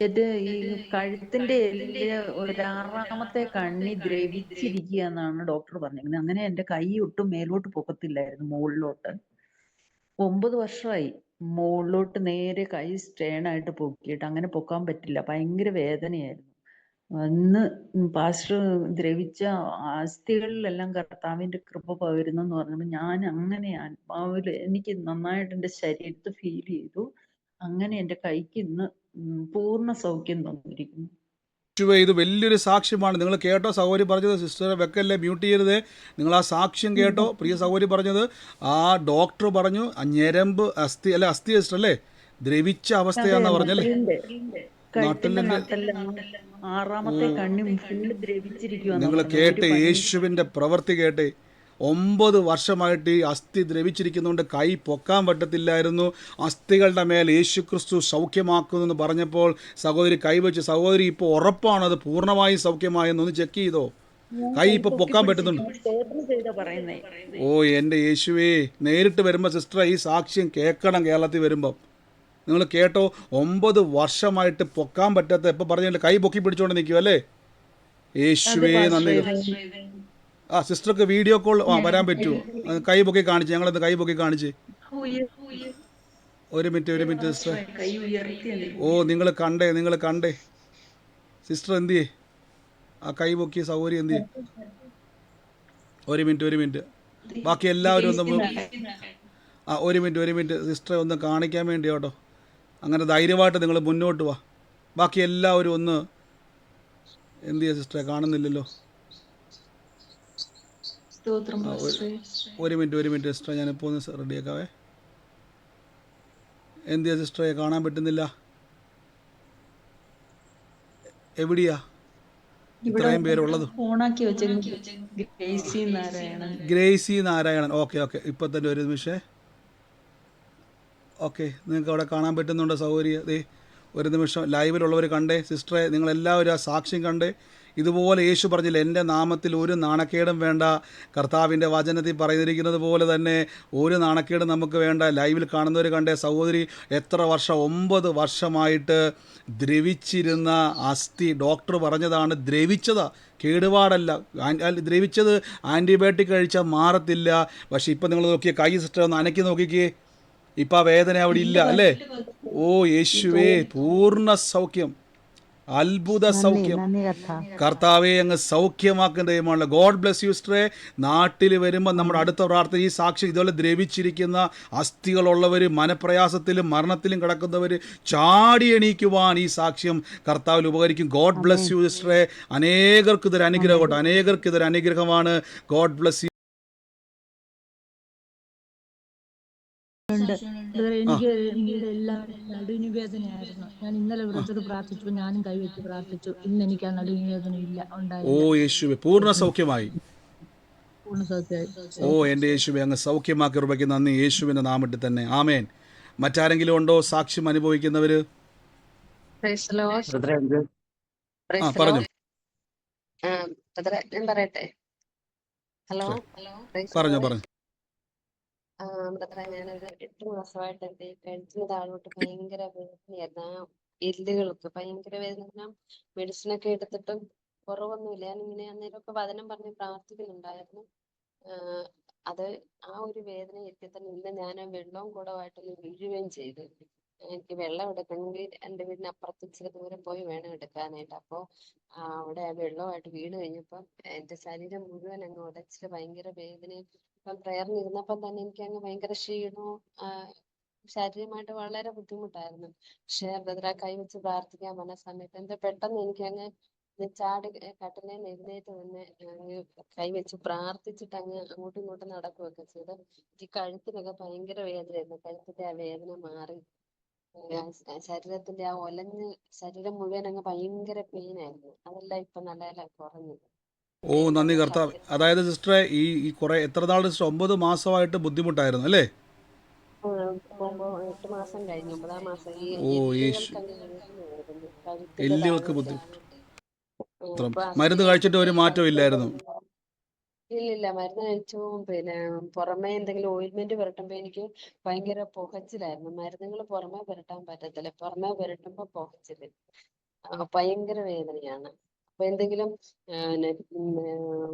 എന്റെ ഈ കഴുത്തിന്റെ എല്ലിൽ ഒരാറാമത്തെ കണ്ണി ദ്രവിച്ചിരിക്കുക എന്നാണ് ഡോക്ടർ പറഞ്ഞിരിക്കുന്നത്. അങ്ങനെ എന്റെ കൈ ഒട്ടും മേലോട്ട് പൊക്കത്തില്ലായിരുന്നു മുകളിലോട്ട്. ഒമ്പത് വർഷമായി മുകളിലോട്ട് നേരെ കൈ സ്ട്രെയിൻ ആയിട്ട് പൊക്കിയിട്ട് അങ്ങനെ പൊക്കാൻ പറ്റില്ല ഭയങ്കര വേദനയായിരുന്നു. അന്ന് പാസ്റ്റർ ദ്രവിച്ച അസ്ഥികളിലെല്ലാം കർത്താവിന്റെ കൃപ പകരുന്നു എന്ന് പറഞ്ഞപ്പോൾ ഞാൻ അങ്ങനെ ആത്മാവിൽ എനിക്ക് നന്നായിട്ട് എന്റെ ശരീരത്ത് ഫീൽ ചെയ്തു. അങ്ങനെ എന്റെ കൈക്ക് ഇന്ന് പൂർണ സൗഖ്യം തന്നിരിക്കുന്നു. യേശുവേ ഇത് വലിയൊരു സാക്ഷ്യമാണ്. നിങ്ങൾ കേട്ടോ സഹോദരി പറഞ്ഞത് സിസ്റ്ററെ വെക്കല്ലേ മ്യൂട്ട് ചെയ്യരുത്. നിങ്ങൾ ആ സാക്ഷ്യം കേട്ടോ പ്രിയ സഹോദരി പറഞ്ഞത്. ആ ഡോക്ടർ പറഞ്ഞു ആ ഞരമ്പ് അസ്ഥി അല്ലെ അസ്ഥി സിസ്റ്റർ അല്ലേ? ദ്രവിച്ച അവസ്ഥയാണെന്ന് പറഞ്ഞല്ലേ? നിങ്ങൾ കേട്ടേ യേശുവിന്റെ പ്രവൃത്തി കേട്ട്. ഒമ്പത് വർഷമായിട്ട് ഈ അസ്ഥി ദ്രവിച്ചിരിക്കുന്നതുകൊണ്ട് കൈ പൊക്കാൻ പറ്റത്തില്ലായിരുന്നു. അസ്ഥികളുടെ മേൽ യേശു ക്രിസ്തു സൗഖ്യമാക്കുന്നു പറഞ്ഞപ്പോൾ സഹോദരി കൈവച്ച് സഹോദരി ഇപ്പോൾ ഉറപ്പാണ്? അത് പൂർണമായും സൗഖ്യമായെന്ന് ഒന്ന് ചെക്ക് ചെയ്തോ? കൈ ഇപ്പൊ പൊക്കാൻ പറ്റുന്നുണ്ട്. ഓ എന്റെ യേശുവേ നേരിട്ട് വരുമ്പോൾ സിസ്റ്റർ ഈ സാക്ഷ്യം കേൾക്കണം കേരളത്തിൽ വരുമ്പം. നിങ്ങൾ കേട്ടോ ഒമ്പത് വർഷമായിട്ട് പൊക്കാൻ പറ്റാത്ത ഇപ്പം പറഞ്ഞിട്ട് കൈ പൊക്കി പിടിച്ചോണ്ട് നിൽക്കുവല്ലേ? യേശുവേ നന്ദി. ആ സിസ്റ്റർക്ക് വീഡിയോ കോൾ ആ വരാൻ പറ്റുമോ? കൈ പൊക്കി കാണിച്ച് ഞങ്ങളത് കൈ പൊക്കി കാണിച്ച്. ഒരു മിനിറ്റ് ഒരു മിനിറ്റ് സിസ്റ്റർ ഓ നിങ്ങൾ കണ്ടേ നിങ്ങൾ കണ്ടേ. സിസ്റ്റർ എന്ത് ചെയ്യേ? ആ കൈ പൊക്കിയ സൗകര്യം എന്ത് ചെയ്യേ? ഒരു മിനിറ്റ് ഒരു മിനിറ്റ്. ബാക്കി എല്ലാവരും ഒന്ന് ആ ഒരു മിനിറ്റ് ഒരു മിനിറ്റ്. സിസ്റ്ററെ ഒന്ന് കാണിക്കാൻ വേണ്ടി കേട്ടോ. അങ്ങനെ ധൈര്യമായിട്ട് നിങ്ങൾ മുന്നോട്ട് വാ. ബാക്കി എല്ലാവരും ഒന്ന് എന്ത് ചെയ്യാ സിസ്റ്ററെ? കാണുന്നില്ലല്ലോ. സ്തോത്രം. ഒരു മിനിറ്റ് ഒരു മിനിറ്റ് സിസ്റ്ററെ ഞാനിപ്പോൾ ഒന്ന് റെഡിയാക്കാവേ. എന്ത് ചെയ്യാ സിസ്റ്ററെ കാണാൻ പറ്റുന്നില്ല? എവിടെയാ? ഇത്രയും പേരുള്ളത് ഗ്രേസി നാരായണൻ. Okay okay. ഇപ്പൊ തന്നെ ഒരു നിമിഷേ. ഓക്കെ നിങ്ങൾക്ക് അവിടെ കാണാൻ പറ്റുന്നുണ്ടോ സൗകര്യ. ദേ ഒരു നിമിഷം ലൈവിലുള്ളവർ കണ്ടേ. സിസ്റ്ററെ നിങ്ങളെല്ലാവരും ആ സാക്ഷ്യം കണ്ടേ. ഇതുപോലെ യേശു പറഞ്ഞില്ല എന്റെ നാമത്തിൽ ഒരു നാണക്കേടും വേണ്ട. കർത്താവിന്റെ വചനത്തിൽ പറഞ്ഞിരിക്കുന്നത് പോലെ തന്നെ ഒരു നാണക്കേടും നമുക്ക് വേണ്ട. ലൈവിൽ കാണുന്നവർ കണ്ടേ സഹോദരി എത്ര വർഷം ഒമ്പത് വർഷമായിട്ട് ദ്രവിച്ചിരുന്ന അസ്ഥി ഡോക്ടർ പറഞ്ഞതാണ് ദ്രവിച്ചതാ കേടുപാടല്ല. ദ്രവിച്ചത് ആന്റിബയോട്ടിക് കഴിച്ചാൽ മാറത്തില്ല. പക്ഷേ ഇപ്പം നിങ്ങൾ നോക്കിയ കൈ സിസ്റ്റർ ഒന്ന് അനക്കി നോക്കിക്കേ. ഇപ്പം ആ വേദന അവിടെ ഇല്ല അല്ലേ? ഓ യേശുവേ പൂർണ സൗഖ്യം. അത്ഭുത സൗഖ്യം. കർത്താവെ അങ്ങ് സൗഖ്യമാക്കുന്ന ദൈവമാണ് ഗോഡ് ബ്ലെസ് യു സ്ട്രേ നാട്ടിൽ വരുമ്പോൾ നമ്മുടെ അടുത്ത പ്രാർത്ഥന ഈ സാക്ഷി ഇതുപോലെ ദ്രവിച്ചിരിക്കുന്ന അസ്ഥികളുള്ളവർ മനപ്രയാസത്തിലും മരണത്തിലും കിടക്കുന്നവർ ചാടി എണീക്കുവാൻ ഈ സാക്ഷ്യം കർത്താവിൽ ഉപകരിക്കും. ഗോഡ് ബ്ലെസ് യു സിസ്റ്ററെ അനേകർക്ക് ഇതൊരു അനുഗ്രഹം കേട്ടോ അനേകർക്ക് ഇതൊരു അനുഗ്രഹമാണ്. ഗോഡ് ബ്ലെസ് യു ഉണ്ട്. ബ്രദറെ, എനിക്ക് എന്റെ എല്ലാ നടുവിന് വേദനയായിരുന്നു ഞാൻ ഇന്നലെ വിളിച്ചത് പ്രാർത്ഥിച്ചു ഞാനും കൈവച്ച് പ്രാർത്ഥിച്ചു. ഇന്ന് എനിക്ക് ആ നടുവിന് വേദന ഇല്ല ഓ യേശുവേ പൂർണ സൗഖ്യമായി. പൂർണ സൗഖ്യമായി. ഓ എന്റെ യേശുവെ അങ്ങ് സൗഖ്യമാക്കി ഉറപ്പയ്ക്ക് നന്ദി. യേശുവിന്റെ നാമത്തിൽ തന്നെ. ആമേൻ. മറ്റാരെങ്കിലും ഉണ്ടോ സാക്ഷ്യം അനുഭവിക്കുന്നവർ Praise the Lord. Praise ആ the പറഞ്ഞു. Lord. ആ, ബ്രദറെ, ഞാൻ പറയട്ടെ? ഹലോ ഹലോ പറഞ്ഞു പറഞ്ഞു. ബ്രദറെ ഞാനൊരു എട്ട് മാസമായിട്ട് എന്റെ കഴുത്തിന് താഴോട്ട് ഭയങ്കര വേദനയായിരുന്നു. ആ എല്ലുകൾക്ക് ഭയങ്കര വേദന. മെഡിസിൻ ഒക്കെ എടുത്തിട്ടും കുറവൊന്നുമില്ല. ഇങ്ങനെ അന്നേരമൊക്കെ വചനം പറഞ്ഞ് പ്രാർത്ഥിക്കുന്നുണ്ടായിരുന്നു. അത് ആ ഒരു വേദന എത്തി തന്നെ ഇന്ന് ഞാൻ വെള്ളവും കുടമായിട്ടൊന്ന് വീഴുകയും ചെയ്തു. എനിക്ക് വെള്ളം എടുക്കണമെങ്കിൽ എന്റെ വീടിന് അപ്പുറത്ത് ഇച്ചിരി ദൂരം പോയി വേണം എടുക്കാനായിട്ട്. അപ്പോൾ അവിടെ വെള്ളമായിട്ട് വീണ് കഴിഞ്ഞപ്പോൾ എന്റെ ശരീരം മുഴുവൻ അങ്ങ് ഉടച്ചിട്ട് ഭയങ്കര വേദനയും ഇപ്പം പ്രയറിന് ഇരുന്നപ്പം തന്നെ എനിക്ക് അങ്ങ് ഭയങ്കര ക്ഷീണവും ശാരീരികമായിട്ട് വളരെ ബുദ്ധിമുട്ടായിരുന്നു. പക്ഷേ കൈ വെച്ച് പ്രാർത്ഥിക്കാൻ വന്ന സമയത്ത് എന്താ പെട്ടെന്ന് എനിക്ക് അങ്ങ് ചാടി കട്ടിലെ എഴുന്നേറ്റ് നിന്ന് അങ്ങ് കൈ വെച്ച് പ്രാർത്ഥിച്ചിട്ട് അങ്ങ് അങ്ങോട്ടും ഇങ്ങോട്ടും നടക്കുകയൊക്കെ ചെയ്ത്. ഈ കഴുത്തിനൊക്കെ ഭയങ്കര വേദനയായിരുന്നു. കഴുത്തിന്റെ ആ വേദന മാറി. ശരീരത്തിന്റെ ആ ഒലഞ്ഞ് ശരീരം മുഴുവൻ അങ്ങ് ഭയങ്കര പെയിൻ ആയിരുന്നു. അതെല്ലാം ഇപ്പൊ നല്ല കുറഞ്ഞു ഓ നന്ദി കർത്താവ്. അതായത് സിസ്റ്ററെ ഈ ഈ കുറെ എത്ര നാൾ സിസ്റ്റർ? ഒമ്പത് മാസമായിട്ട് ബുദ്ധിമുട്ടായിരുന്നു അല്ലേ? ഓ, യേശു. എല്ലുകൾക്ക് ബുദ്ധിമുട്ട്. മരുന്ന് കഴിച്ചിട്ട് ഒരു മാറ്റം ഇല്ലായിരുന്നു. ഇല്ലില്ല മരുന്ന് കഴിച്ചു. പിന്നെ പുറമെ എന്തെങ്കിലും ഓയിൽമെന്റ് പുരട്ടുമ്പോ എനിക്ക് ഭയങ്കര പുകച്ചിലായിരുന്നു. മരുന്നുകൾ പുറമെ പുരട്ടാൻ പറ്റത്തില്ല. പുറമെ പുരട്ടുമ്പോ പുകച്ചിൽ. ഭയങ്കര വേദനയാണ്. അപ്പൊ എന്തെങ്കിലും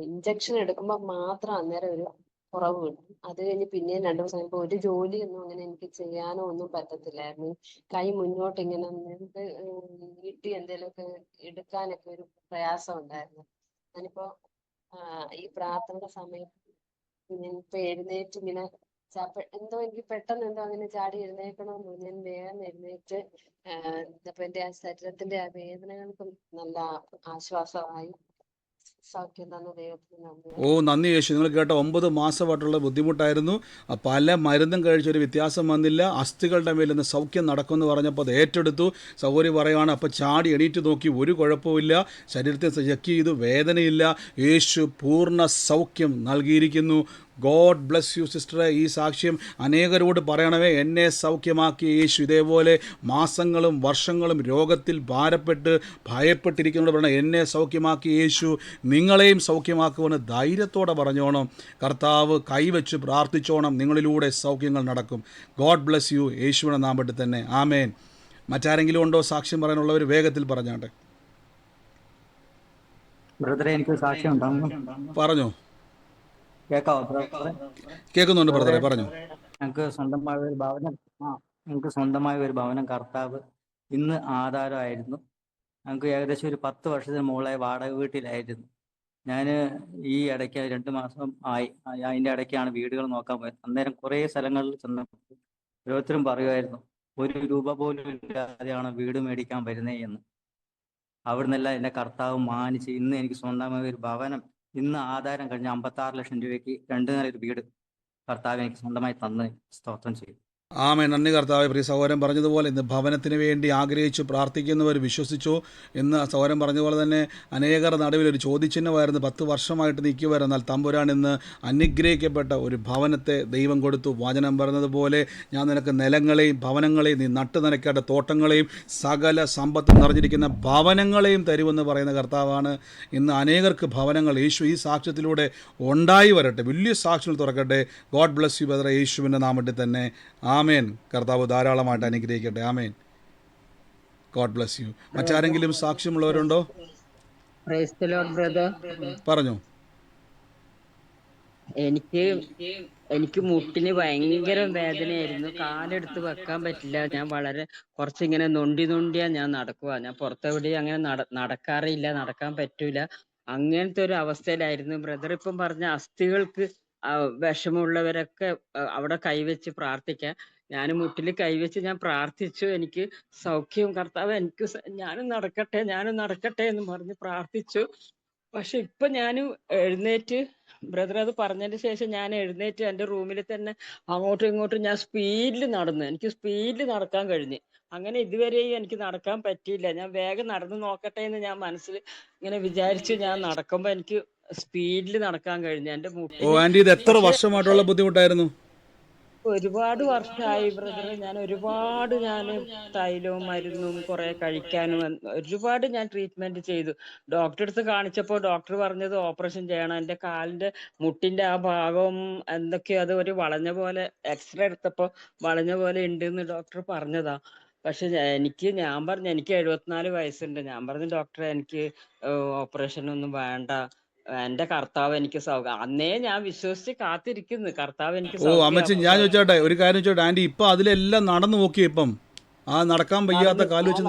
ഇഞ്ചക്ഷൻ എടുക്കുമ്പോൾ മാത്രം അന്നേരം ഒരു കുറവ് കിട്ടും. അത് കഴിഞ്ഞ് പിന്നെയും രണ്ടു ദിവസം കഴിയുമ്പോ ഒരു ജോലിയൊന്നും അങ്ങനെ എനിക്ക് ചെയ്യാനോ ഒന്നും പറ്റത്തില്ലായിരുന്നു. കൈ മുന്നോട്ട് ഇങ്ങനെ നീട്ടി എന്തെങ്കിലുമൊക്കെ എടുക്കാനൊക്കെ ഒരു പ്രയാസം ഉണ്ടായിരുന്നു. ഞാനിപ്പോ ഈ പ്രാർത്ഥനയുടെ സമയത്ത് ഇപ്പൊ എഴുന്നേറ്റ് ഇങ്ങനെ എന്തോ എനിക്ക് പെട്ടെന്ന് എന്തോ അങ്ങനെ ചാടി എഴുന്നേക്കണമെന്ന് ഞാൻ വേഗം എഴുന്നേറ്റ് അപ്പൊ എന്റെ ആ ശരീരത്തിന്റെ ആ വേദനകൾക്കും നല്ല ആശ്വാസമായി. ഓ നന്ദി യേശു. നിങ്ങൾ കേട്ട ഒമ്പത് മാസമായിട്ടുള്ള ബുദ്ധിമുട്ടായിരുന്നു. പല മരുന്നും കഴിച്ചൊരു വ്യത്യാസം വന്നില്ല. അസ്ഥികളുടെ മേലിൽ നിന്ന് സൗഖ്യം നടക്കുമെന്ന് പറഞ്ഞപ്പോൾ അത് ഏറ്റെടുത്തു. സൗകര്യം പറയുകയാണ് അപ്പോൾ ചാടി എണീറ്റ് നോക്കി ഒരു കുഴപ്പമില്ല ശരീരത്തെ ചെക്ക് ചെയ്തു വേദനയില്ല. യേശു പൂർണ സൗഖ്യം നൽകിയിരിക്കുന്നു. ഗോഡ് ബ്ലസ് യു സിസ്റ്റർ ഈ സാക്ഷ്യം അനേകരോട് പറയണമേ. എന്നെ സൗഖ്യമാക്കിയ യേശു ഇതേപോലെ മാസങ്ങളും വർഷങ്ങളും രോഗത്തിൽ ഭാരപ്പെട്ട് ഭയപ്പെട്ടിരിക്കുന്നവരോട് പറയണം. എന്നെ സൗഖ്യമാക്കിയ യേശു നിങ്ങളെയും സൗഖ്യമാക്കുമെന്ന് ധൈര്യത്തോടെ പറഞ്ഞോണം. കർത്താവ് കൈവച്ച് പ്രാർത്ഥിച്ചോണം. നിങ്ങളിലൂടെ സൗഖ്യങ്ങൾ നടക്കും. ഗോഡ് ബ്ലസ് യു യേശുവിനെ നാമത്തിൽ തന്നെ. ആമേൻ. മറ്റാരെങ്കിലും ഉണ്ടോ സാക്ഷ്യം പറയാനുള്ളവർ? വേഗത്തിൽ പറഞ്ഞാട്ടെ. പറഞ്ഞോ. കേൾക്കുന്നുണ്ട് ബ്രദറെ പറഞ്ഞു. ഞങ്ങൾക്ക് സ്വന്തമായ ഒരു ഭവനം ആ ഞങ്ങൾക്ക് സ്വന്തമായ ഒരു ഭവനം കർത്താവ് ഇന്ന് ആധാരമായിരുന്നു. ഞങ്ങൾക്ക് ഏകദേശം ഒരു പത്ത് വർഷത്തിന് മുകളായി വാടക വീട്ടിലായിരുന്നു. ഞാൻ ഈ ഇടയ്ക്ക് രണ്ട് മാസം ആയി അതിന്റെ ഇടയ്ക്കാണ് വീടുകൾ നോക്കാൻ പോയത്. അന്നേരം കുറേ സ്ഥലങ്ങളിൽ ചെന്നപ്പോൾ ഓരോരുത്തരും പറയുമായിരുന്നു ഒരു രൂപ പോലും ഇല്ലാതെയാണ് വീട് മേടിക്കാൻ വരുന്നേ എന്ന്. അവിടുന്നെല്ലാം എന്റെ കർത്താവ് മാനിച്ച് ഇന്ന് എനിക്ക് സ്വന്തമായ ഒരു ഭവനം ഇന്ന് ആധാരം കഴിഞ്ഞ അമ്പത്തി ആറ് ലക്ഷം രൂപയ്ക്ക് രണ്ടു നില ഒരു വീട് കർത്താവ് എനിക്ക് സ്വന്തമായി തന്ന് സ്തോത്രം ചെയ്യും. ആമേ നന്ദി കർത്താവ് പ്രിയ സഹോദരൻ പറഞ്ഞതുപോലെ ഇന്ന് ഭവനത്തിന് വേണ്ടി ആഗ്രഹിച്ചു പ്രാർത്ഥിക്കുന്നവർ വിശ്വസിച്ചു ഇന്ന് സഹോദരൻ പറഞ്ഞതുപോലെ തന്നെ അനേകർ നടുവിൽ ഒരു ചോദ്യചിഹ്നമായിരുന്നു. പത്ത് വർഷമായിട്ട് നിൽക്കുമായിരുന്നു എന്നാൽ തമ്പുരാൻ ഇന്ന് അനുഗ്രഹിക്കപ്പെട്ട ഒരു ഭവനത്തെ ദൈവം കൊടുത്തു. വചനം പറഞ്ഞതുപോലെ ഞാൻ നിനക്ക് നിലങ്ങളെയും ഭവനങ്ങളെയും നീ നട്ടു നനയ്ക്കേണ്ട തോട്ടങ്ങളെയും സകല സമ്പത്ത് നിറഞ്ഞിരിക്കുന്ന ഭവനങ്ങളെയും തരുമെന്ന് പറയുന്ന കർത്താവാണ് ഇന്ന് അനേകർക്ക് ഭവനങ്ങൾ യേശു ഈ സാക്ഷ്യത്തിലൂടെ ഉണ്ടായി വരട്ടെ. വലിയ സാക്ഷ്യങ്ങൾ തുറക്കട്ടെ. ഗോഡ് ബ്ലസ് യു ബദർ യേശുവിന്റെ നാമത്തിൽ തന്നെ. ആമേൻ. കർത്താവ് ധാരാളമായിട്ട് അനുഗ്രഹിക്കട്ടെ. ആമേൻ. ഗോഡ് ബ്ലസ് യു മറ്റാരെങ്കിലും സാക്ഷ്യമുള്ളവരുണ്ടോ? പറഞ്ഞോ. എനിക്ക് എനിക്ക് മുട്ടിന് ഭയങ്കര വേദനയായിരുന്നു. കാലെടുത്ത് വെക്കാൻ പറ്റില്ല. ഞാൻ വളരെ കുറച്ചിങ്ങനെ നൊണ്ടി നൊണ്ടിയാ ഞാൻ നടക്കുക ഞാൻ പുറത്തെവിടെയും അങ്ങനെ നടക്കാറില്ല നടക്കാൻ പറ്റൂല. അങ്ങനത്തെ ഒരു അവസ്ഥയിലായിരുന്നു. ബ്രദർ ഇപ്പം പറഞ്ഞ അസ്ഥികൾക്ക് വിഷമമുള്ളവരൊക്കെ അവിടെ കൈവച്ച് പ്രാർത്ഥിക്കാം. ഞാൻ മുട്ടിൽ കൈവച്ച് ഞാൻ പ്രാർത്ഥിച്ചു. എനിക്ക് സൗഖ്യം കർത്താവ് എനിക്ക് ഞാനും നടക്കട്ടെ ഞാനും നടക്കട്ടെ എന്ന് പറഞ്ഞ് പ്രാർത്ഥിച്ചു. പക്ഷെ ഇപ്പൊ ഞാൻ എഴുന്നേറ്റ് ബ്രദർ അത് പറഞ്ഞതിന് ശേഷം ഞാൻ എഴുന്നേറ്റ് എന്റെ റൂമിൽ തന്നെ അങ്ങോട്ടും ഇങ്ങോട്ടും ഞാൻ സ്പീഡിൽ നടന്നു. എനിക്ക് സ്പീഡിൽ നടക്കാൻ കഴിഞ്ഞു. അങ്ങനെ ഇതുവരെയും എനിക്ക് നടക്കാൻ പറ്റിയില്ല. ഞാൻ വേഗം നടന്നു നോക്കട്ടെ എന്ന് ഞാൻ മനസ്സിൽ ഇങ്ങനെ വിചാരിച്ചു ഞാൻ നടക്കുമ്പോൾ എനിക്ക് സ്പീഡിൽ നടക്കാൻ കഴിഞ്ഞു എന്റെ ഓ ആന്റി ഇത് എത്ര വർഷമായിട്ടുള്ള ബുദ്ധിമുട്ടായിരുന്നു? ഒരുപാട് വർഷമായി ബ്രദർ ഞാൻ ഒരുപാട് ഞാൻ തൈലവും മരുന്നും കുറെ കഴിക്കാനും ഒരുപാട് ഞാൻ ട്രീറ്റ്മെന്റ് ചെയ്തു. ഡോക്ടറെ അടുത്ത് കാണിച്ചപ്പോൾ ഡോക്ടർ പറഞ്ഞത് ഓപ്പറേഷൻ ചെയ്യണം. എന്റെ കാലിന്റെ മുട്ടിന്റെ ആ ഭാഗം എന്തൊക്കെയോ അത് ഒരു വളഞ്ഞ പോലെ എക്സ്റേ എടുത്തപ്പോൾ വളഞ്ഞ പോലെ ഉണ്ട് എന്ന് ഡോക്ടർ പറഞ്ഞതാ. പക്ഷെ എനിക്ക് ഞാൻ പറഞ്ഞു എനിക്ക് എഴുപത്തിനാല് വയസ്സുണ്ട്. ഞാൻ പറഞ്ഞു ഡോക്ടറെ എനിക്ക് ഓപ്പറേഷൻ ഒന്നും വേണ്ട. എന്റെ കർത്താവ് എനിക്ക് സൗഖ്യം. അന്നേ ഞാൻ വിശ്വസിച്ച് കാത്തിരിക്കുന്നു. കർത്താവ് എനിക്ക് ഓ അമ്മച്ചി ഞാൻ ചോദിച്ചോട്ടെ ഒരു കാര്യം ചോദിച്ചോട്ടെ ആന്റി ഇപ്പോ അതിലെല്ലാം നടന്നു നോക്കിയേ ഇപ്പം? ആ നടക്കാൻ വയ്യാത്ത കാൽ വെച്ച്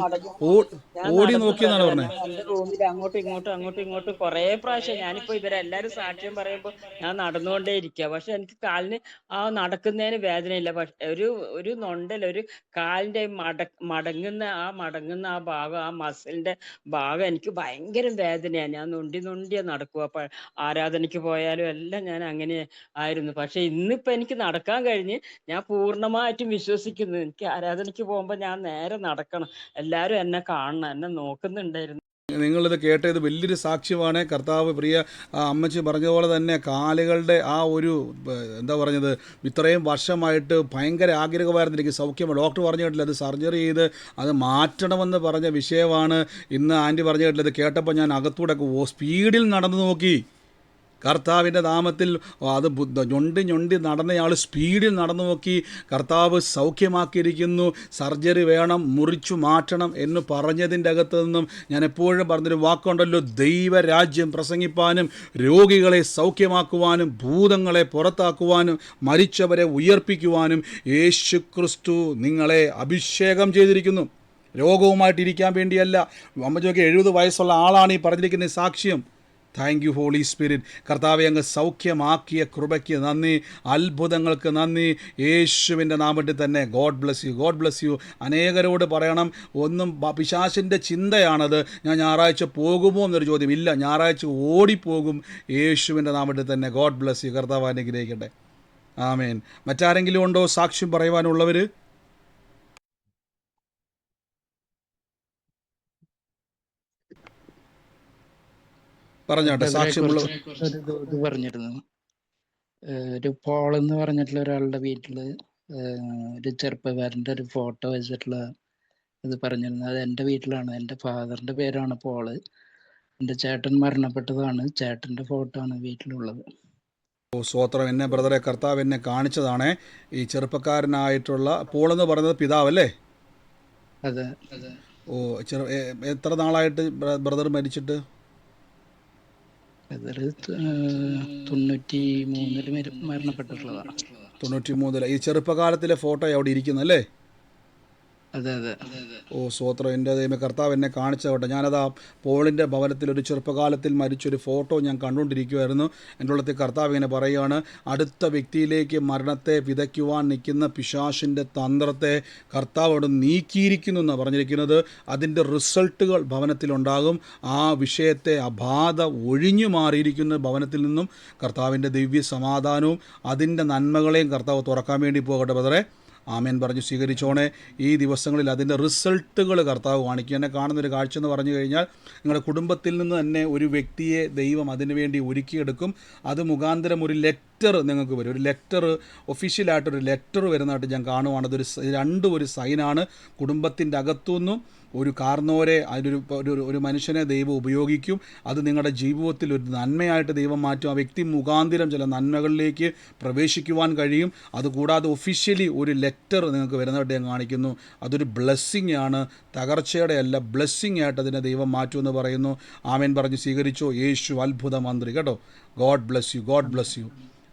ഓടി നോക്കിയെന്നാണ് പറഞ്ഞത് എന്റെ റൂമിൽ അങ്ങോട്ടും ഇങ്ങോട്ടും അങ്ങോട്ടും ഇങ്ങോട്ടും കുറേ പ്രാവശ്യം ഞാനിപ്പോ ഇവരെല്ലാരും സാക്ഷ്യം പറയുമ്പോൾ ഞാൻ നടന്നുകൊണ്ടേ ഇരിക്കുക പക്ഷെ എനിക്ക് കാലിന് ആ നടക്കുന്നതിന് വേദനയില്ല. പക്ഷെ ഒരു ഒരു നൊണ്ടൽ ഒരു കാലിന്റെ മട മടങ്ങുന്ന ആ മടങ്ങുന്ന ആ ഭാഗം ആ മസിലിന്റെ ഭാഗം എനിക്ക് ഭയങ്കര വേദനയാണ് ഞാൻ നൊണ്ടി നൊണ്ടിയാ നടക്കുക അപ്പൊ ആരാധനയ്ക്ക് പോയാലും എല്ലാം ഞാൻ അങ്ങനെ ആയിരുന്നു. പക്ഷെ ഇന്നിപ്പോ എനിക്ക് നടക്കാൻ കഴിഞ്ഞ് ഞാൻ പൂർണമായിട്ടും വിശ്വസിക്കുന്നു. എനിക്ക് ആരാധനയ്ക്ക് പോകുമ്പോൾ ഞാൻ നേരെ നടക്കണം. എല്ലാവരും എന്നെ കാണണം എന്നെ നോക്കുന്നുണ്ടായിരുന്നു. നിങ്ങളിത് കേട്ടത് വലിയൊരു സാക്ഷ്യമാണ്. കർത്താവ് പ്രിയ അമ്മച്ചി പറഞ്ഞ പോലെ തന്നെ കാലുകളുടെ ആ ഒരു എന്താ പറഞ്ഞത് ഇത്രയും വർഷമായിട്ട് ഭയങ്കര ആഗ്രഹമായിരുന്നു എനിക്ക് സൗഖ്യം. ഡോക്ടർ പറഞ്ഞു കേട്ടില്ല അത് സർജറി ചെയ്ത് അത് മാറ്റണമെന്ന് പറഞ്ഞ വിഷയമാണ്. ഇന്ന് ആന്റി പറഞ്ഞു കേട്ടില്ല ഇത് കേട്ടപ്പോൾ ഞാൻ അകത്തൂടെ സ്പീഡിൽ നടന്നു നോക്കി. കർത്താവിന്റെ നാമത്തിൽ അത് ഞൊണ്ടി ഞൊണ്ടി നടന്നയാൾ സ്പീഡിൽ നടന്നു നോക്കി കർത്താവ് സൗഖ്യമാക്കിയിരിക്കുന്നു. സർജറി വേണം മുറിച്ചു മാറ്റണം എന്ന് പറഞ്ഞതിന്റെ അകത്ത് നിന്നും ഞാൻ എപ്പോഴും പറഞ്ഞൊരു വാക്കുണ്ടല്ലോ ദൈവരാജ്യം പ്രസംഗിപ്പാനും രോഗികളെ സൗഖ്യമാക്കുവാനും ഭൂതങ്ങളെ പുറത്താക്കുവാനും മരിച്ചവരെ ഉയർപ്പിക്കുവാനും യേശു ക്രിസ്തു നിങ്ങളെ അഭിഷേകം ചെയ്തിരിക്കുന്നു. രോഗവുമായിട്ടിരിക്കാൻ വേണ്ടിയല്ല. അമ്മച്ചൊക്കെ എഴുപത് വയസ്സുള്ള ആളാണ് ഈ പറഞ്ഞിരിക്കുന്ന സാക്ഷ്യം. താങ്ക് യു ഹോളി സ്പിരിറ്റ് കർത്താവെ അങ്ങ് സൗഖ്യമാക്കിയ കൃപയ്ക്ക് നന്ദി. അത്ഭുതങ്ങൾക്ക് നന്ദി. യേശുവിന്റെ നാമത്തിൽ തന്നെ God bless you God bless you അനേകരോട് പറയണം. ഒന്നും പിശാശിന്റെ ചിന്തയാണത്. ഞാൻ ഞായറാഴ്ച പോകുമോ എന്നൊരു ചോദ്യം ഇല്ല ഞായറാഴ്ച ഓടിപ്പോകും. യേശുവിന്റെ നാമത്തിൽ തന്നെ ഗോഡ് ബ്ലസ് യു കർത്താവ് അനുഗ്രഹിക്കട്ടെ. ആമേൻ. മറ്റാരെങ്കിലും ഉണ്ടോ? സാക്ഷ്യം പറയുവാനുള്ളവർ പറഞ്ഞോട്ടെ സാക്ഷ്യമുള്ള ഇത് പറഞ്ഞിരുന്നു. ഒരു പോൾ എന്ന് പറഞ്ഞിട്ടുള്ള ഒരാളുടെ വീട്ടിൽ ഒരു ചെറുപ്പക്കാരന്റെ ഒരു ഫോട്ടോ വെച്ചിട്ടുള്ള ഇത് പറഞ്ഞിരുന്നു. അത് എന്റെ വീട്ടിലാണ്. എന്റെ ഫാദറിന്റെ പേരാണ് പോൾ എന്റെ ചേട്ടൻ മരണപ്പെട്ടതാണ്. ചേട്ടന്റെ ഫോട്ടോ ആണ് വീട്ടിലുള്ളത്. ഓ സ്വോത്രം എന്നെ ബ്രദറെ കർത്താവ് എന്നെ കാണിച്ചതാണ്. ഈ ചെറുപ്പക്കാരനായിട്ടുള്ള പോൾ എന്ന് പറയുന്നത് പിതാവല്ലേ? അതെ. അതെ ഓ ചെറു എത്ര നാളായിട്ട് ബ്രദർ മരിച്ചിട്ട്? തൊണ്ണൂറ്റി മൂന്നിൽ മര- മരണപ്പെട്ടിട്ടുള്ളതാണ് തൊണ്ണൂറ്റി മൂന്നിൽ ഈ ചെറുപ്പകാലത്തിലെ ഫോട്ടോ അവിടെ ഇരിക്കുന്നല്ലേ ഓ സ്വോത്രം എന്റെ ദൈവമേ കർത്താവ് എന്നെ കാണിച്ചോട്ടെ ഞാനത് ആ പോളിന്റെ ഭവനത്തിൽ ഒരു ചെറുപ്പകാലത്തിൽ മരിച്ചൊരു ഫോട്ടോ ഞാൻ കണ്ടുകൊണ്ടിരിക്കുമായിരുന്നു എന്റെ ഉള്ളത്തിൽ കർത്താവ് ഇങ്ങനെ പറയുകയാണ് അടുത്ത വ്യക്തിയിലേക്ക് മരണത്തെ വിതയ്ക്കുവാൻ നിൽക്കുന്ന പിശാഷിന്റെ തന്ത്രത്തെ കർത്താവ് അവിടെ നീക്കിയിരിക്കുന്നു എന്നാണ് പറഞ്ഞിരിക്കുന്നത്. അതിന്റെ റിസൾട്ടുകൾ ഭവനത്തിലുണ്ടാകും. ആ വിഷയത്തെ അബാധ ഒഴിഞ്ഞു മാറിയിരിക്കുന്ന ഭവനത്തിൽ നിന്നും കർത്താവിന്റെ ദിവ്യ സമാധാനവും അതിന്റെ നന്മകളെയും കർത്താവ് തുറക്കാൻ വേണ്ടി പോകട്ടെ ബദറെ ആമേൻ പറഞ്ഞു സ്വീകരിച്ചോണേ. ഈ ദിവസങ്ങളിൽ അതിന്റെ റിസൾട്ടുകൾ കർത്താവ് കാണിക്കുക എന്നെ കാണുന്നൊരു കാഴ്ച എന്ന് പറഞ്ഞു കഴിഞ്ഞാൽ നിങ്ങളുടെ കുടുംബത്തിൽ നിന്ന് തന്നെ ഒരു വ്യക്തിയെ ദൈവം അതിനുവേണ്ടി ഒരുക്കിയെടുക്കും. അത് മുഖാന്തരം ഒരു ലെറ്റർ നിങ്ങൾക്ക് വരും. ഒരു ലെറ്റർ ഒഫീഷ്യലായിട്ടൊരു ലെറ്റർ വരുന്നതായിട്ട് ഞാൻ കാണുവാണ്. അതൊരു രണ്ടും ഒരു സൈനാണ്. കുടുംബത്തിന്റെ അകത്തുനിന്നും ഒരു കാർന്നോരെ അതിനൊരു ഒരു ഒരു മനുഷ്യനെ ദൈവം ഉപയോഗിക്കും. അത് നിങ്ങളുടെ ജീവിതത്തിൽ ഒരു നന്മയായിട്ട് ദൈവം മാറ്റും. ആ വ്യക്തി മുഖാന്തിരം ചില നന്മകളിലേക്ക് പ്രവേശിക്കുവാൻ കഴിയും. അതുകൂടാതെ ഒഫീഷ്യലി ഒരു ലെറ്റർ നിങ്ങൾക്ക് വരുന്നതായിട്ട് ഞാൻ കാണിക്കുന്നു. അതൊരു ബ്ലെസ്സിങ് ആണ്. തകർച്ചയുടെ അല്ല ബ്ലെസ്സിങ് ആയിട്ട് അതിനെ ദൈവം മാറ്റുമെന്ന് പറയുന്നു. ആമേൻ പറഞ്ഞ് സ്വീകരിച്ചോ? യേശു അത്ഭുത മന്ത്രി. കേട്ടോ? God bless you God bless you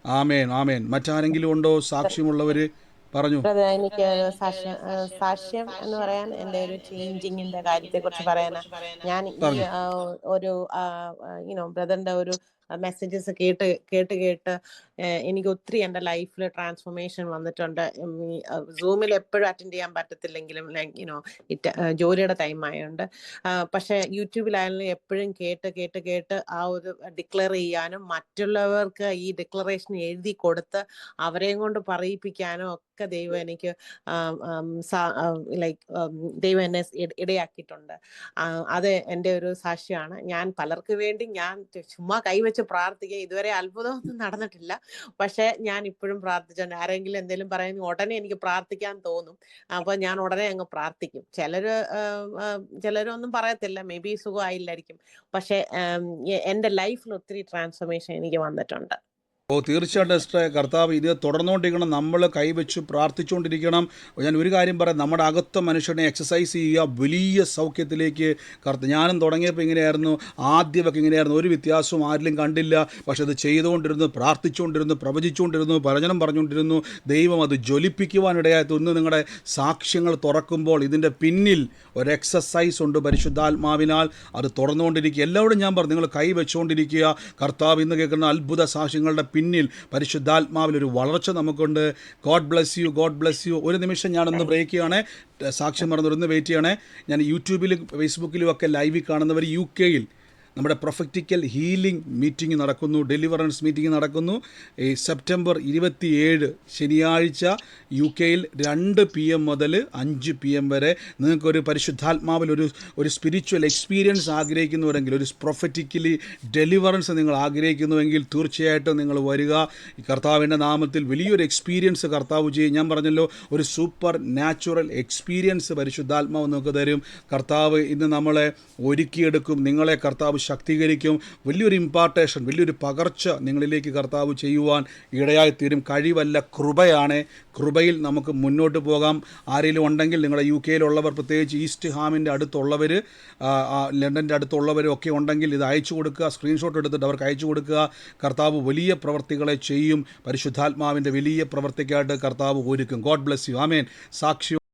ആമേൻ ആമേൻ. മറ്റാരെങ്കിലും ഉണ്ടോ? സാക്ഷ്യമുള്ളവർ പറഞ്ഞു. എനിക്ക് സാക്ഷ്യം സാക്ഷ്യം എന്ന് പറയാൻ എന്റെ ഒരു ചേഞ്ചിങ്ങിന്റെ കാര്യത്തെ കുറിച്ച് പറയാനാ. ഞാൻ ഒരു യുനോ ബ്രദറിന്റെ ഒരു മെസ്സേജസ് കേട്ട് കേട്ട് കേട്ട് എനിക്ക് ഒത്തിരി എന്റെ ലൈഫിൽ ട്രാൻസ്ഫോർമേഷൻ വന്നിട്ടുണ്ട്. സൂമിൽ എപ്പോഴും അറ്റൻഡ് ചെയ്യാൻ പറ്റത്തില്ലെങ്കിലും ലൈക്ക് യുനോ ഇറ്റ് ജോലിയുടെ ടൈം ആയതുകൊണ്ട് പക്ഷേ യൂട്യൂബിലായാലും എപ്പോഴും കേട്ട് കേട്ട് കേട്ട് ആ ഒരു ഡിക്ലെയർ ചെയ്യാനും മറ്റുള്ളവർക്ക് ഈ ഡിക്ലറേഷൻ എഴുതി കൊടുത്ത് അവരെയും കൊണ്ട് പറയിപ്പിക്കാനും ഒക്കെ ദൈവം എനിക്ക് ലൈക്ക് ദൈവം എന്നെ ഇട- ഇടയാക്കിയിട്ടുണ്ട്. അത് എന്റെ ഒരു സാക്ഷ്യമാണ് ഞാൻ പലർക്ക് വേണ്ടി ഞാൻ ചുമ്മാ കൈവച്ച് പ്രാർത്ഥിക്കുക. ഇതുവരെ അത്ഭുതമൊന്നും നടന്നിട്ടില്ല. പക്ഷെ ഞാൻ ഇപ്പോഴും പ്രാർത്ഥിച്ചുണ്ട് ആരെങ്കിലും എന്തെങ്കിലും പറയുന്ന ഉടനെ എനിക്ക് പ്രാർത്ഥിക്കാൻ തോന്നും. അപ്പൊ ഞാൻ ഉടനെ അങ്ങ് പ്രാർത്ഥിക്കും. ചിലര് ചിലരൊന്നും പറയത്തില്ല. മേ ബി സുഖമായില്ലായിരിക്കും. പക്ഷെ എന്റെ ലൈഫിൽ ഒത്തിരി ട്രാൻസ്ഫോർമേഷൻ എനിക്ക് വന്നിട്ടുണ്ട്. ഓ തീർച്ചയായിട്ടും സിസ്റ്ററെ കർത്താവ് ഇത് തുടർന്നുകൊണ്ടിരിക്കണം. നമ്മൾ കൈവച്ച് പ്രാർത്ഥിച്ചുകൊണ്ടിരിക്കണം. ഞാൻ ഒരു കാര്യം പറയാം. നമ്മുടെ അകത്ത മനുഷ്യനെ എക്സസൈസ് ചെയ്യുക വലിയ സൗഖ്യത്തിലേക്ക് കർത്ത ഞാനും തുടങ്ങിയപ്പോൾ ഇങ്ങനെയായിരുന്നു. ആദ്യമൊക്കെ ഇങ്ങനെയായിരുന്നു. ഒരു വ്യത്യാസവും ആരിലും കണ്ടില്ല. പക്ഷെ അത് ചെയ്തുകൊണ്ടിരുന്നു പ്രാർത്ഥിച്ചുകൊണ്ടിരുന്നു പ്രവചിച്ചുകൊണ്ടിരുന്നു പ്രവചനം പറഞ്ഞുകൊണ്ടിരുന്നു. ദൈവം അത് ജ്വലിപ്പിക്കുവാനിടയായി. തന്നു നിങ്ങളുടെ സാക്ഷ്യങ്ങൾ തുറക്കുമ്പോൾ ഇതിന്റെ പിന്നിൽ ഒരു എക്സസൈസ് ഉണ്ട് പരിശുദ്ധാത്മാവിനാൽ. അത് തുറന്നുകൊണ്ടിരിക്കുക. എല്ലാവരും ഞാൻ പറഞ്ഞു നിങ്ങൾ കൈ വെച്ചുകൊണ്ടിരിക്കുക. കർത്താവ് ഇന്ന് കേൾക്കുന്ന അത്ഭുത സാക്ഷ്യങ്ങളുടെ പിന്നിൽ പരിശുദ്ധാത്മാവിൽ ഒരു വളർച്ച നമുക്കുണ്ട്. God bless you God bless you ഒരു നിമിഷം ഞാനൊന്ന് ബ്രേക്ക് ചെയ്യുകയാണ് സാക്ഷ്യം പറഞ്ഞൊന്ന് വെയിറ്റ് ചെയ്യണേ. ഞാൻ യൂട്യൂബിലും ഫേസ്ബുക്കിലും ഒക്കെ ലൈവിൽ കാണുന്നവർ യു കെയിൽ നമ്മുടെ പ്രൊഫക്റ്റിക്കൽ ഹീലിംഗ് മീറ്റിംഗ് നടക്കുന്നു ഡെലിവറൻസ് മീറ്റിംഗ് നടക്കുന്നു. ഈ സെപ്റ്റംബർ ഇരുപത്തിയേഴ് ശനിയാഴ്ച യു കെയിൽ രണ്ട് പി എം മുതൽ അഞ്ച് പി എം വരെ നിങ്ങൾക്കൊരു പരിശുദ്ധാത്മാവിൽ ഒരു ഒരു സ്പിരിച്വൽ എക്സ്പീരിയൻസ് ആഗ്രഹിക്കുന്നുവെങ്കിൽ ഒരു പ്രൊഫറ്റിക്കലി ഡെലിവറൻസ് നിങ്ങൾ ആഗ്രഹിക്കുന്നുവെങ്കിൽ തീർച്ചയായിട്ടും നിങ്ങൾ വരിക. ഈ കർത്താവിന്റെ നാമത്തിൽ വലിയൊരു എക്സ്പീരിയൻസ് കർത്താവ് ചെയ്യും. ഞാൻ പറഞ്ഞല്ലോ ഒരു സൂപ്പർ നാച്ചുറൽ എക്സ്പീരിയൻസ് പരിശുദ്ധാത്മാവ് നമുക്ക് തരും. കർത്താവ് ഇന്ന് നമ്മളെ ഒരുക്കിയെടുക്കും. നിങ്ങളെ കർത്താവ് ശക്തീകരിക്കും. വലിയൊരു ഇമ്പാർട്ടേഷൻ വലിയൊരു പകർച്ച നിങ്ങളിലേക്ക് കർത്താവ് ചെയ്യുവാൻ ഇടയായിത്തീരും. കഴിവല്ല കൃപയാണ്. കൃപയിൽ നമുക്ക് മുന്നോട്ട് പോകാം. ആരെങ്കിലും ഉണ്ടെങ്കിൽ നിങ്ങളുടെ യു കെയിലുള്ളവർ പ്രത്യേകിച്ച് ഈസ്റ്റ് ഹാമിന്റെ അടുത്തുള്ളവർ ലണ്ടന്റെ അടുത്തുള്ളവരും ഒക്കെ ഉണ്ടെങ്കിൽ ഇത് അയച്ചു കൊടുക്കുക സ്ക്രീൻഷോട്ട് എടുത്തിട്ട് അവർക്ക് അയച്ചു കൊടുക്കുക. കർത്താവ് വലിയ പ്രവർത്തികളെ ചെയ്യും. പരിശുദ്ധാത്മാവിന്റെ വലിയ പ്രവർത്തിക്കായിട്ട് കർത്താവ് ഒരുക്കും. ഗോഡ് ബ്ലെസ് യു ആമേൻ സാക്ഷി